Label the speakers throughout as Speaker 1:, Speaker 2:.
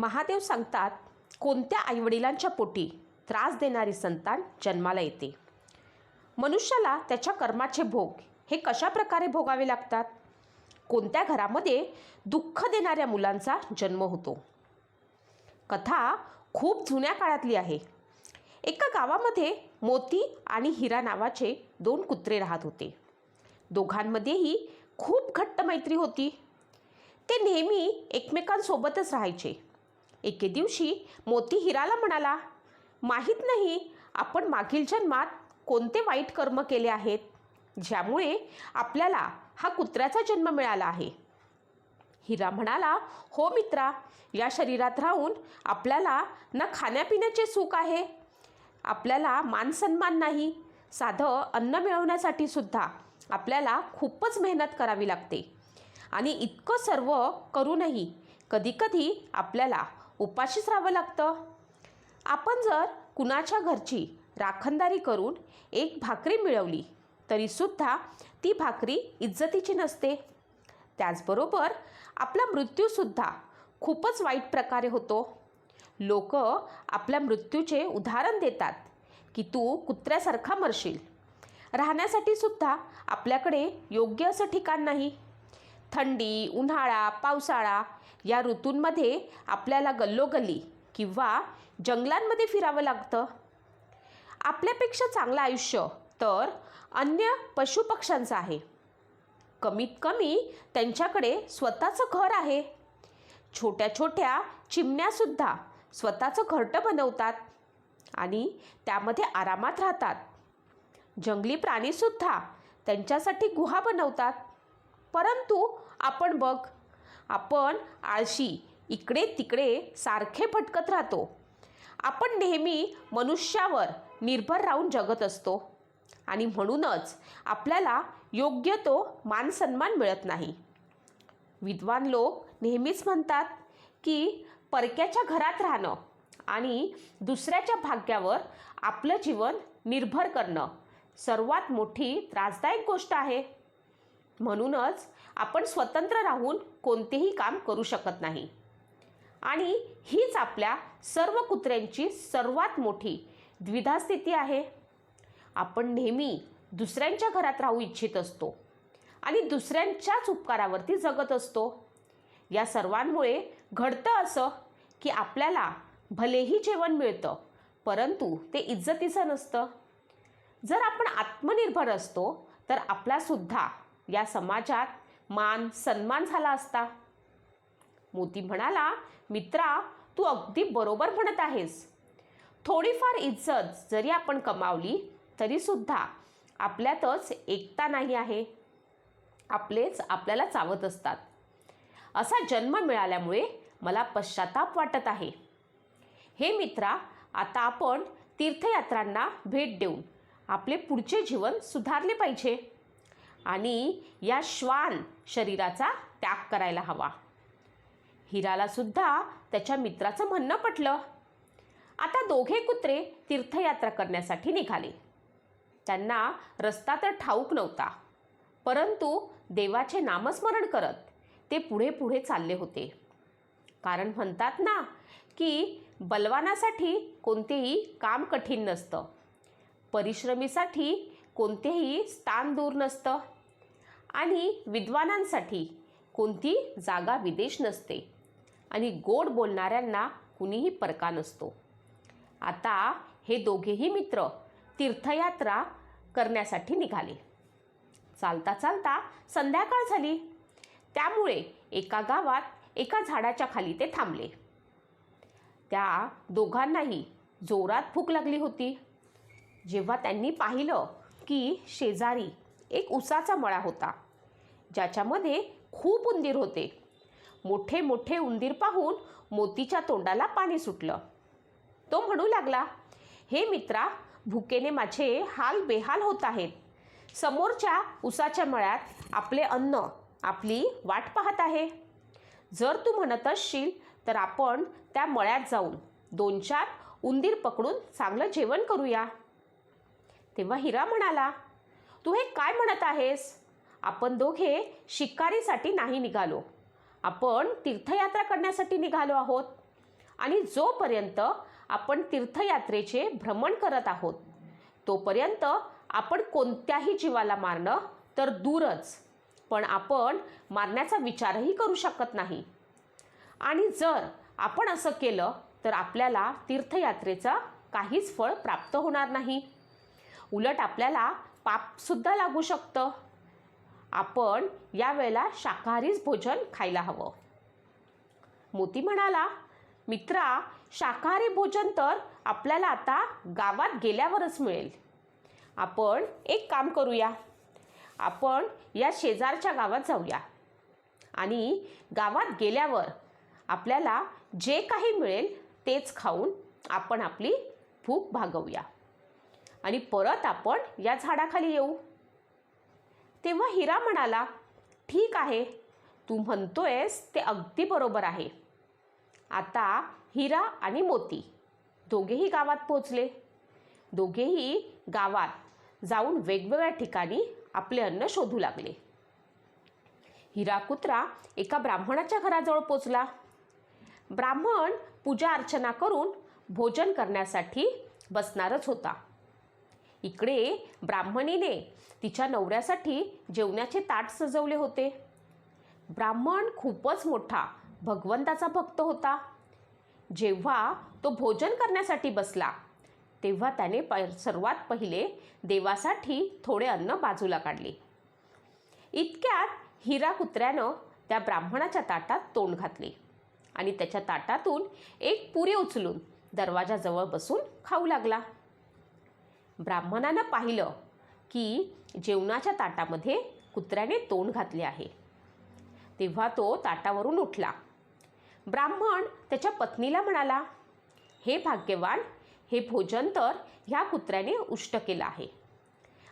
Speaker 1: महादेव सांगतात कोणत्या आईवडिलांच्या पोटी त्रास देणारी संतान जन्माला येते? मनुष्याला त्याच्या कर्माचे भोग हे कशा प्रकारे भोगावे लागतात? कोणत्या घरामध्ये दुःख देणाऱ्या मुलांचा जन्म होतो? कथा खूप जुन्या काळातली आहे. एका गावामध्ये मोती आणि हिरा नावाचे दोन कुत्रे राहत होते. दोघांमध्येही खूप घट्ट मैत्री होती. ते नेहमी एकमेकांसोबतच राहायचे. एके दिवशी मोती हिराला म्हणाला माहीत नाही आपण मागील जन्मात कोणते वाईट कर्म केले आहेत ज्यामुळे आपल्याला हा कुत्र्याचा जन्म मिळाला आहे. हिरा म्हणाला हो मित्रा या शरीरात राहून आपल्याला ना खाण्यापिण्याचे सुख आहे आपल्याला मानसन्मान नाही साधं अन्न मिळवण्यासाठी सुद्धा आपल्याला खूपच मेहनत करावी लागते. आणि इतकं सर्व करूनही कधीकधी आपल्याला उपाशीच राहावं लागतं. आपण जर कुणाच्या घरची राखणदारी करून एक भाकरी मिळवली तरीसुद्धा ती भाकरी इज्जतीची नसते. त्याचबरोबर आपला मृत्यूसुद्धा खूपच वाईट प्रकारे होतो. लोक आपल्या मृत्यूचे उदाहरण देतात की तू कुत्र्यासारखा मरशील. राहण्यासाठी सुद्धा आपल्याकडे योग्य असं ठिकाण नाही. थंडी उन्हाळा पावसाळा या ऋतूंमध्ये आपल्याला गल्लोगल्ली किंवा जंगलांमध्ये फिरावं लागतं. आपल्यापेक्षा चांगलं आयुष्य तर अन्य पशुपक्ष्यांचं आहे. कमीत कमी त्यांच्याकडे स्वतःचं घर आहे. छोट्या छोट्या चिमण्यासुद्धा स्वतःचं घरटं बनवतात आणि त्यामध्ये आरामात राहतात. जंगली प्राणीसुद्धा त्यांच्यासाठी गुहा बनवतात. परंतु आपण बघ आपण आळशी इकडे तिकडे सारखे भटकत राहतो. आपण नेहमी मनुष्यावर निर्भर राहून जगत असतो. आणि म्हणूनच आपल्याला योग्य तो मानसन्मान मिळत नाही. विद्वान लोक नेहमीच म्हणतात की परक्याच्या घरात राहणं आणि दुसऱ्याच्या भाग्यावर आपलं जीवन निर्भर करणं सर्वात मोठी त्रासदायक गोष्ट आहे. म्हणूनच आपण स्वतंत्र राहून कोणतेही काम करू शकत नाही. आणि हीच आपल्या सर्व कुत्र्यांची सर्वात मोठी द्विधा स्थिती आहे. आपण नेहमी दुसऱ्यांच्या घरात राहू इच्छित असतो आणि दुसऱ्यांच्याच उपकारावरती जगत असतो. या सर्वांमुळे घडतं असं की आपल्याला भलेही जेवण मिळतं परंतु ते इज्जतीचं नसतं. जर आपण आत्मनिर्भर असतो तर आपलासुद्धा या समाजात मान सन्मान झाला असता. मोती म्हणाला मित्रा तू अगदी बरोबर म्हणत आहेस. थोडीफार इज्जत जरी आपण कमावली तरीसुद्धा आपल्यातच एकता नाही आहे. आपलेच आपल्याला चावत असतात. असा जन्म मिळाल्यामुळे मला पश्चाताप वाटत आहे. हे मित्रा आता आपण तीर्थयात्रांना भेट देऊन आपले पुढचे जीवन सुधारले पाहिजे. आणि या श्वान शरीराचा त्याग करायला हवा. हिराला सुद्धा त्याच्या मित्राचं म्हणणं पटलं. आता दोघे कुत्रे तीर्थयात्रा करण्यासाठी निघाले. त्यांना रस्ता तर ठाऊक नव्हता परंतु देवाचे नामस्मरण करत ते पुढे पुढे चालले होते. कारण म्हणतात ना की बलवानासाठी कोणतेही काम कठीण नसतं. परिश्रमीसाठी कोणतेही स्थान दूर नसतं. आणि विद्वानांसाठी कोणती जागा विदेश नसते. आणि गोड बोलणाऱ्यांना कुणीही परका नसतो. आता हे दोघेही मित्र तीर्थयात्रा करण्यासाठी निघाले. चालता चालता संध्याकाळ झाली. त्यामुळे एका गावात एका झाडाच्या खाली ते थांबले. त्या दोघांनाही जोरात भूक लागली होती. जेव्हा त्यांनी पाहिलं की शेजारी एक उसाचा मळा होता. ज्याच्यामध्ये खूप उंदीर होते. मोठे मोठे उंदीर पाहून मोतीच्या तोंडाला पाणी सुटलं. तो म्हणू लागला हे मित्रा भुकेने माझे हाल बेहाल होत आहेत. समोरच्या उसाच्या मळ्यात आपले अन्न आपली वाट पाहत आहे. जर तू म्हणत असशील तर आपण त्या मळ्यात जाऊन दोन चार उंदीर पकडून चांगलं जेवण करूया. तेव्हा हिरा म्हणाला तू हे काय म्हणत आहेस? आपण दोघे शिकारीसाठी नाही निघालो. आपण तीर्थयात्रा करण्यासाठी निघालो आहोत. आणि जोपर्यंत आपण तीर्थयात्रेचे भ्रमण करत आहोत तोपर्यंत आपण कोणत्याही जीवाला मारणं तर दूरच. पण आपण मारण्याचा विचारही करू शकत नाही. आणि जर आपण असं केलं तर आपल्याला तीर्थयात्रेचा काहीच फळ प्राप्त होणार नाही. उलट आपल्याला पापसुद्धा लागू शकतं. आपण यावेळेला शाकाहारीच भोजन खायला हवं. मोती म्हणाला मित्रा शाकाहारी भोजन तर आपल्याला आता गावात गेल्यावरच मिळेल. आपण एक काम करूया. आपण या शेजारच्या गावात जाऊया. आणि गावात गेल्यावर आपल्याला जे काही मिळेल तेच खाऊन आपण आपली भूक भागवूया. आणि परत आपण या झाडाखाली येऊ. तेव्हा हिरा म्हणाला ठीक आहे. तू म्हणतोयस ते अगदी बरोबर आहे. आता हिरा आणि मोती दोघेही गावात पोचले दोघेही गावात जाऊन वेगवेगळ्या ठिकाणी आपले अन्न शोधू लागले. हिरा कुत्रा एका ब्राह्मणाच्या घराजवळ पोचला. ब्राह्मण पूजा अर्चना करून भोजन करण्यासाठी बसणारच होता. इकडे ब्राह्मणीने तिच्या नवऱ्यासाठी जेवणाचे ताट सजवले होते. ब्राह्मण खूपच मोठा भगवंताचा भक्त होता. जेव्हा तो भोजन करण्यासाठी बसला तेव्हा त्याने प सर्वात पहिले देवासाठी थोडे अन्न बाजूला काढले. इतक्यात हिरा कुत्र्यानं त्या ब्राह्मणाच्या ताटात तोंड घातले आणि त्याच्या ताटातून एक पुरी उचलून दरवाजाजवळ बसून खाऊ लागला. ब्राह्मणानं पाहिलं की जेवणाच्या ताटामध्ये कुत्र्याने तोंड घातले आहे. तेव्हा तो ताटावरून उठला. ब्राह्मण त्याच्या पत्नीला म्हणाला हे भाग्यवान हे भोजन तर ह्या कुत्र्याने उष्ट केलं आहे.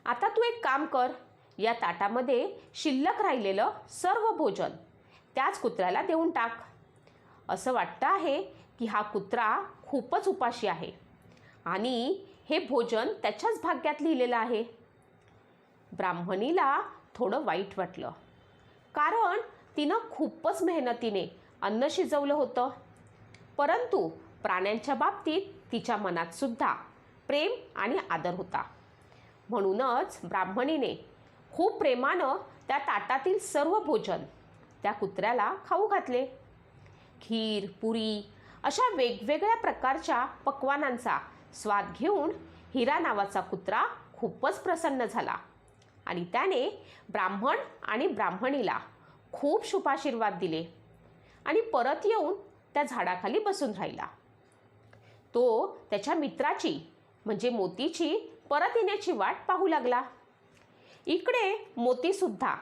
Speaker 1: आता तू एक काम कर या ताटामध्ये शिल्लक राहिलेलं सर्व भोजन त्याच कुत्र्याला देऊन टाक. असं वाटतं आहे की हा कुत्रा खूपच उपाशी आहे आणि हे भोजन त्याच्याच भाग्यात लिहिलेलं आहे. ब्राह्मणीला थोडं वाईट वाटलं. कारण तिनं खूपच मेहनतीने अन्न शिजवलं होतं. परंतु प्राण्यांच्या बाबतीत तिच्या मनातसुद्धा प्रेम आणि आदर होता. म्हणूनच ब्राह्मणीने खूप प्रेमानं त्या ताटातील सर्व भोजन त्या कुत्र्याला खाऊ घातले. खीर पुरी अशा वेगवेगळ्या प्रकारच्या पक्वानांचा स्वाद घेऊन हिरा नावाचा कुत्रा खूपच प्रसन्न झाला. आणि त्याने ब्राह्मण आणि ब्राह्मणीला खूप शुभाशीर्वाद दिले आणि परत येऊन त्या झाडाखाली बसून राहिला. तो त्याच्या मित्राची म्हणजे मोतीची परत येण्याची वाट पाहू लागला. इकडे मोतीसुद्धा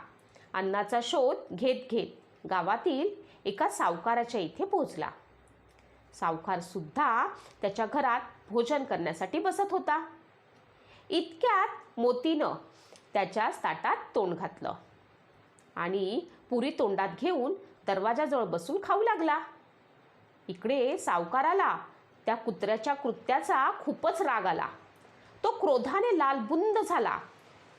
Speaker 1: अन्नाचा शोध घेत घेत गावातील एका सावकाराच्या इथे पोहोचला. सावकारसुद्धा त्याच्या घरात भोजन करण्यासाठी बसत होता. इतक्यात मोतीनं त्याच्याच ताटात तोंड घातलं आणि पुरी तोंडात घेऊन दरवाजाजवळ बसून खाऊ लागला. इकडे सावकाराला त्या कुत्र्याच्या कृत्याचा खूपच राग आला. तो क्रोधाने लालबुंद झाला.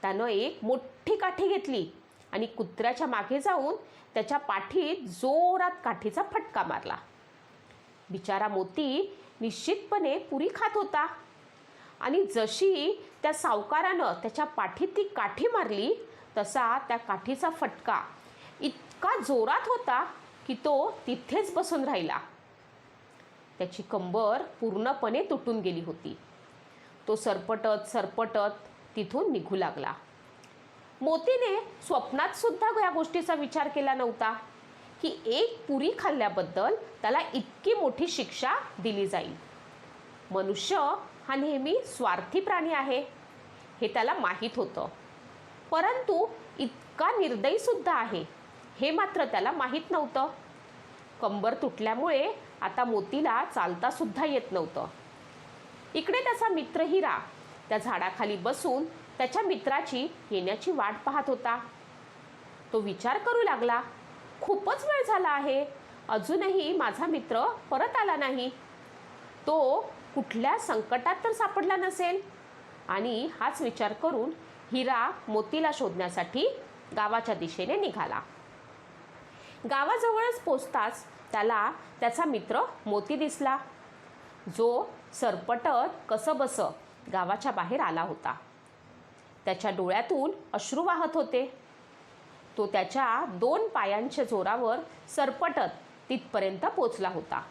Speaker 1: त्यानं एक मोठी काठी घेतली आणि कुत्र्याच्या मागे जाऊन त्याच्या पाठीत जोरात काठीचा फटका मारला. बिचारा मोती निश्चितपणे पुरी खात होता. आणि जशी त्या सावकारानं त्याच्या पाठीत ती काठी मारली तसा त्या काठीचा फटका इतका जोरात होता की तो तिथेच बसून राहिला. त्याची कंबर पूर्णपणे तुटून गेली होती. तो सरपटत सरपटत तिथून निघू लागला. मोतीने स्वप्नात सुद्धा या गोष्टीचा विचार केला नव्हता. की एक पुरी खाल्ल्याबद्दल त्याला इतकी मोठी शिक्षा दिली जाईल. मनुष्य हा नेहमी स्वार्थी प्राणी आहे हे त्याला माहीत होतं. परंतु इतका निर्दयीसुद्धा आहे हे मात्र त्याला माहीत नव्हतं. कंबर तुटल्यामुळे आता मोतीला चालतासुद्धा येत नव्हतं. इकडे त्याचा मित्र हिरा त्या झाडाखाली बसून त्याच्या मित्राची येण्याची वाट पाहत होता. तो विचार करू लागला खूपच वेळ झाला आहे. अजूनही माझा मित्र परत आला नाही. तो कुठल्या संकटात तर सापडला नसेल. आणि हाच विचार करून हिरा मोतीला शोधण्यासाठी गावाच्या दिशेने निघाला. गावाजवळच पोचताच त्याला त्याचा मित्र मोती दिसला. जो सरपटत कसं बस गावाच्या बाहेर आला होता. त्याच्या डोळ्यातून अश्रू वाहत होते. तो त्याच्या दोन पायांच्या जोरावर सरपटत तिथपर्यंत पोचला होता.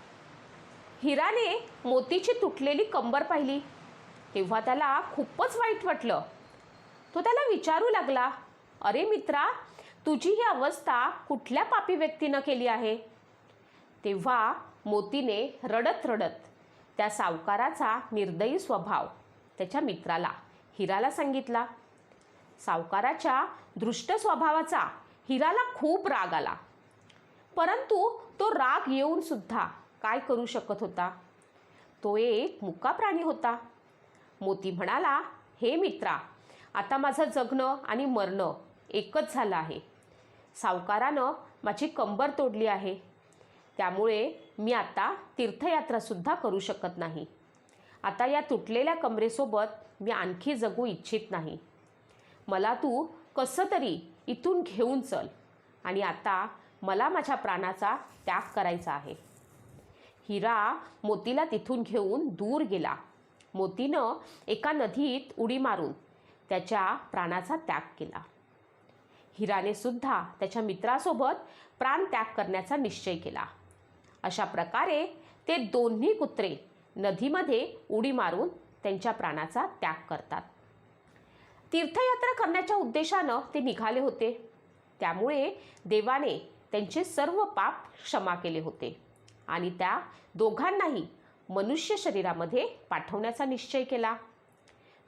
Speaker 1: हिराने मोतीची तुटलेली कंबर पाहिली. तेव्हा त्याला खूपच वाईट वाटलं. तो त्याला विचारू लागला अरे मित्रा तुझी ही अवस्था कुठल्या पापी व्यक्तीनं केली आहे? तेव्हा मोतीने रडत रडत त्या सावकाराचा निर्दयी स्वभाव त्याच्या मित्राला हिराला सांगितला सावकाराच्या दृष्ट स्वभावाचा हिराला खूप राग आला. परंतु तो राग येऊन सुद्धा काय करू शकत होता? तो एक मुका प्राणी होता. मोती म्हणाला हे मित्रा आता माझं जगणं आणि मरणं एकच झालं आहे. सावकारानं माझी कंबर तोडली आहे. त्यामुळे मी आता तीर्थयात्रासुद्धा करू शकत नाही. आता या तुटलेल्या कमरेसोबत मी आणखी जगू इच्छित नाही. मला तू कसं तरी इथून घेऊन चल. आणि आता मला माझ्या प्राणाचा त्याग करायचा आहे. हिरा मोतीला तिथून घेऊन दूर गेला. मोतीनं एका नदीत उडी मारून त्याच्या प्राणाचा त्याग केला. हिराने सुद्धा त्याच्या मित्रासोबत प्राण त्याग करण्याचा निश्चय केला. अशा प्रकारे ते दोन्ही कुत्रे नदीमध्ये उडी मारून त्यांच्या प्राणाचा त्याग करतात. तीर्थयात्रा करण्याच्या उद्देशानं ते निघाले होते. त्यामुळे देवाने त्यांचे सर्व पाप क्षमा केले होते. आणि त्या दोघांनाही मनुष्य शरीरामध्ये पाठवण्याचा निश्चय केला.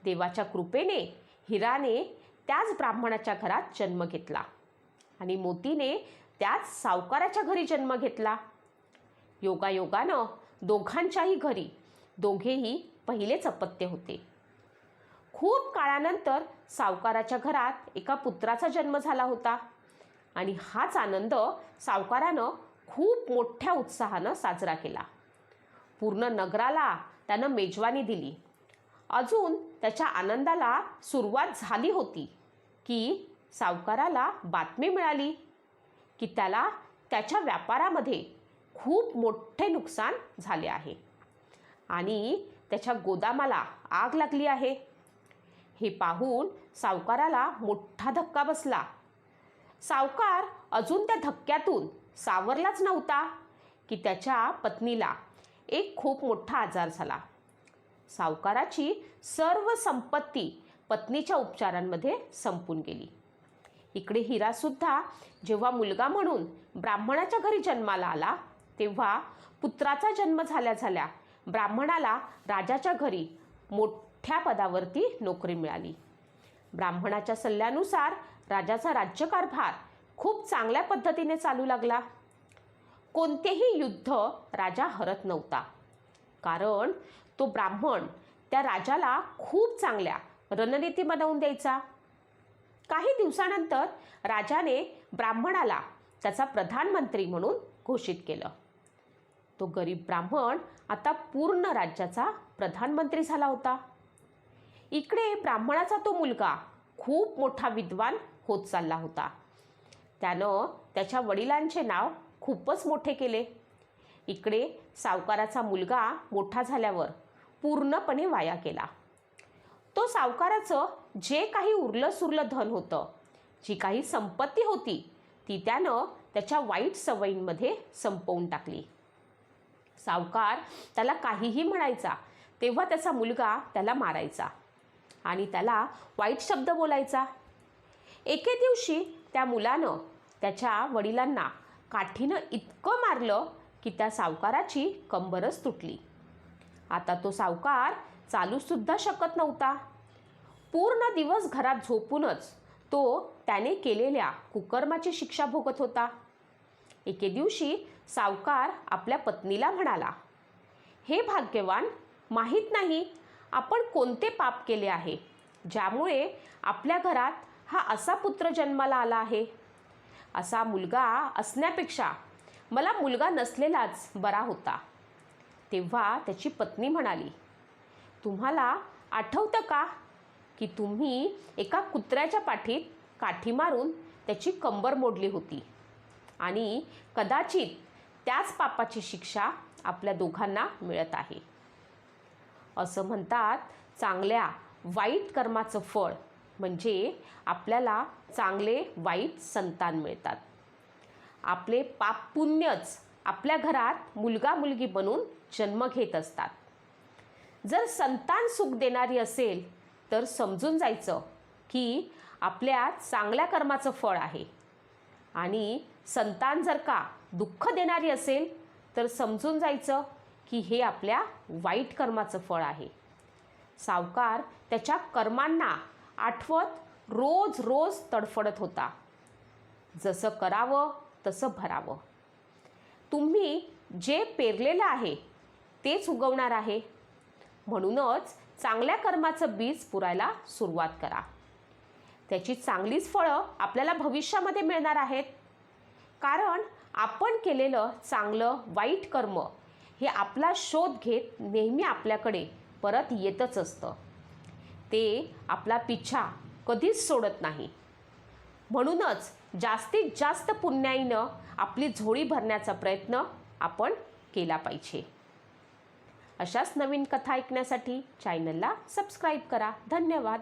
Speaker 1: देवाच्या कृपेने हिराने त्याच ब्राह्मणाच्या घरात जन्म घेतला. आणि मोतीने त्याच सावकाराच्या घरी जन्म घेतला. योगायोगानं दोघांच्याही घरी दोघेही पहिलेच अपत्य होते. खूप काळानंतर सावकाराच्या घरात एका पुत्राचा जन्म झाला होता. आणि हाच आनंद सावकारानं खूप मोठ्या उत्साहानं साजरा केला. पूर्ण नगराला त्यानं मेजवानी दिली. अजून त्याच्या आनंदाला सुरुवात झाली होती की सावकाराला बातमी मिळाली की त्याला त्याच्या व्यापारामध्ये खूप मोठे नुकसान झाले आहे. आणि त्याच्या गोदामाला आग लागली आहे. हे पाहून सावकाराला मोठा धक्का बसला. सावकार अजून त्या धक्क्यातून सावरलाच नव्हता की त्याच्या पत्नीला एक खूप मोठा आजार झाला. सावकाराची सर्व संपत्ती पत्नीच्या उपचारांमध्ये संपून गेली. इकडे हिरासुद्धा जेव्हा मुलगा म्हणून ब्राह्मणाच्या घरी जन्माला आला तेव्हा पुत्राचा जन्म झाल्या झाल्या ब्राह्मणाला राजाच्या घरी मोठ्या पदावरती नोकरी मिळाली. ब्राह्मणाच्या सल्ल्यानुसार राजाचा राज्यकारभार खूप चांगल्या पद्धतीने चालू लागला. कोणतेही युद्ध राजा हरत नव्हता. कारण तो ब्राह्मण त्या राजाला खूप चांगल्या रणनीती बनवून द्यायचा. काही दिवसानंतर राजाने ब्राह्मणाला त्याचा प्रधानमंत्री म्हणून घोषित केलं. तो गरीब ब्राह्मण आता पूर्ण राज्याचा प्रधानमंत्री झाला होता. इकडे ब्राह्मणाचा तो मुलगा खूप मोठा विद्वान होत चालला होता. त्यानं त्याच्या वडिलांचे नाव खूपच मोठे केले. इकडे सावकाराचा मुलगा मोठा झाल्यावर पूर्णपणे वाया केला तो सावकाराचं जे काही उरलं सुरलं धन होतं जी काही संपत्ती होती ती त्यानं त्याच्या वाईट सवयींमध्ये संपवून टाकली. सावकार त्याला काहीही म्हणायचा तेव्हा त्याचा मुलगा त्याला मारायचा. आणि त्याला वाईट शब्द बोलायचा. एके दिवशी त्या मुलानं त्याच्या वडिलांना काठीनं इतकं मारलं की त्या सावकाराची कंबरच तुटली. आता तो सावकार चालूसुद्धा शकत नव्हता. पूर्ण दिवस घरात झोपूनच तो त्याने केलेल्या कुकर्माची शिक्षा भोगत होता. एके दिवशी सावकार आपल्या पत्नीला म्हणाला हे भाग्यवान माहीत नाही आपण कोणते पाप केले आहे? ज्यामुळे आपल्या घरात हा असा पुत्र जन्माला आला आहे. असा मुलगा असण्यापेक्षा मला मुलगा नसलेलाच बरा होता. तेव्हा त्याची पत्नी म्हणाली तुम्हाला आठवतं का की तुम्ही एका कुत्र्याच्या पाठीत काठी मारून त्याची कंबर मोडली होती? आणि कदाचित त्याच पापाची शिक्षा आपल्या दोघांना मिळत आहे. असं म्हणतात चांगल्या वाईट कर्माचं फळ म्हणजे आपल्याला चांगले वाईट संतान मिळतात. आपले पाप पुण्यच आपल्या घरात मुलगा मुलगी बनून जन्म घेत असतात. जर संतान सुख देणारी असेल तर समजून जायचं की आपल्या चांगल्या कर्माचं फळ आहे. आणि संतान जर का दुःख देणारी असेल तर समजून जायचं की हे आपल्या वाईट कर्माचं फळ आहे. सावकार त्याच्या कर्मांना आठवत रोज रोज तडफडत होता. जसं करावं तसं भरावं. तुम्ही जे पेरलेलं आहे तेच उगवणार आहे. म्हणूनच चांगल्या कर्माचं बीज पुरायला सुरुवात करा. त्याची चांगलीच फळं आपल्याला भविष्यामध्ये मिळणार आहेत. कारण आपण केलेलं चांगलं वाईट कर्म हे आपला शोध घेत नेहमी आपल्याकडे परत येतच असतं. ते आपला पिछा कधीच सोडत नाही. म्हणूनच जास्तीत जास्त पुण्याईनं आपली झोळी भरण्याचा प्रयत्न आपण केला पाहिजे. अशाच नवीन कथा ऐकण्यासाठी चॅनलला सबस्क्राईब करा. धन्यवाद.